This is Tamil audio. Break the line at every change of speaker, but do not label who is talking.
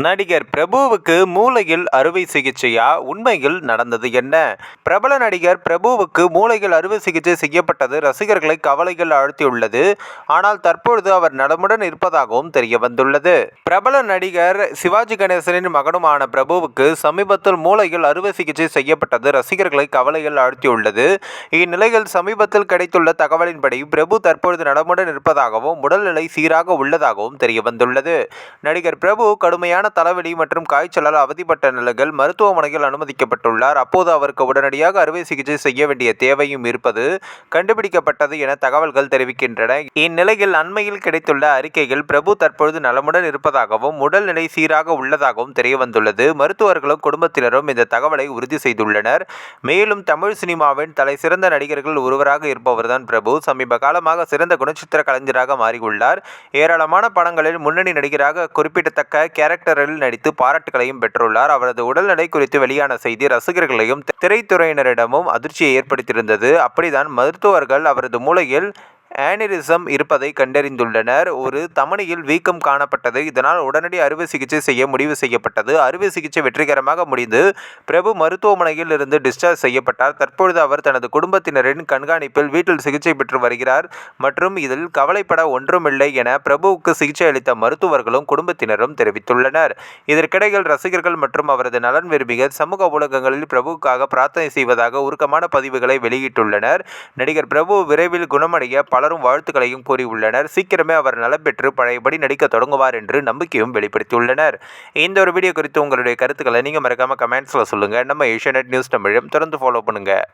நடிகர் பிரபுவுக்கு மூளையில் அறுவை சிகிச்சையா? உண்மையில் நடந்தது என்ன? பிரபல நடிகர் பிரபுவுக்கு மூளையில் அறுவை சிகிச்சை செய்யப்பட்டது ரசிகர்களை கவலைகள் ஆழ்த்தியுள்ளது. ஆனால் தற்பொழுது அவர் நலமுடன் இருப்பதாகவும் தெரிய வந்துள்ளது பிரபல நடிகர் சிவாஜி கணேசனின் மகனுமான பிரபுவுக்கு சமீபத்தில் மூளையில் அறுவை சிகிச்சை செய்யப்பட்டது ரசிகர்களை கவலையில் ஆழ்த்தியுள்ளது. இந்நிலையில் சமீபத்தில் கிடைத்துள்ள தகவலின்படி பிரபு தற்பொழுது நலமுடன் இருப்பதாகவும் உடல்நிலை சீராக உள்ளதாகவும் தெரிய வந்துள்ளது நடிகர் பிரபு கடுமையான தலைவலி மற்றும் காய்ச்சலால் அவதிப்பட்ட நிலையில் மருத்துவமனையில் அனுமதிக்கப்பட்டுள்ளார். அப்போது அவருக்கு உடனடியாக அறுவை சிகிச்சை செய்ய வேண்டிய தேவையும் இருப்பது கண்டுபிடிக்கப்பட்டது என தகவல்கள் தெரிவிக்கின்றன. இந்நிலையில் அண்மையில் கிடைத்துள்ள அறிக்கையில் பிரபு தற்பொழுது நலமுடன் இருப்பதாகவும் உடல்நிலை சீராக உள்ளதாகவும் தெரியவந்துள்ளது. மருத்துவர்களும் குடும்பத்தினரும் இந்த தகவலை உறுதி செய்துள்ளனர். மேலும் தமிழ் சினிமாவின் தலை சிறந்த நடிகர்கள் ஒருவராக இருப்பவர்தான் பிரபு. சமீப காலமாக சிறந்த குணச்சித்திர கலைஞராக மாறியுள்ளார். ஏராளமான படங்களில் முன்னணி நடிகராக குறிப்பிடத்தக்க கேரக்டர் கேரக்டரில் நடித்து பாராட்டுகளையும் பெற்றுள்ளார். அவரது உடல்நிலை குறித்து வெளியான செய்தி ரசிகர்களையும் திரைத்துறையினரிடமும் அதிர்ச்சியை ஏற்படுத்தியிருந்தது. அப்படிதான் மருத்துவர்கள் அவரது மூளையில் ஆனிரிசம் இருப்பதை கண்டறிந்துள்ளனர். ஒரு தமனியில் வீக்கம் காணப்பட்டது. இதனால் உடனடி அறுவை சிகிச்சை செய்ய முடிவு செய்யப்பட்டது. அறுவை சிகிச்சை வெற்றிகரமாக முடிந்து பிரபு மருத்துவமனையில் இருந்து டிஸ்சார்ஜ் செய்யப்பட்டார். தற்பொழுது அவர் தனது குடும்பத்தினரின் கண்காணிப்பில் வீட்டில் சிகிச்சை பெற்று வருகிறார். மற்றும் இதில் கவலைப்பட ஒன்றுமில்லை என பிரபுவுக்கு சிகிச்சை அளித்த மருத்துவர்களும் குடும்பத்தினரும் தெரிவித்துள்ளனர். இதற்கிடையில் ரசிகர்கள் மற்றும் அவரது நலன் விரும்பிகள் சமூக ஊடகங்களில் பிரபுவுக்காக பிரார்த்தனை செய்வதாக உருக்கமான பதிவுகளை வெளியிட்டுள்ளனர். நடிகர் பிரபு விரைவில் குணமடைய பல பலரும் வாழ்த்துக்களையும் கூறியுள்ளனர். சீக்கிரமே அவர் நலப்பெற்று பழையபடி நடிக்க தொடங்குவார் என்று நம்பிக்கையும் வெளிப்படுத்தியுள்ளனர். இந்த ஒரு வீடியோ குறித்து உங்களுடைய கருத்துக்களை நீங்கள் மறக்காமல் கமெண்ட்ஸில் சொல்லுங்கள் நம்ம ஏஷியா நியூஸ் தமிழும். தொடர்ந்து ஃபாலோ பண்ணுங்கள்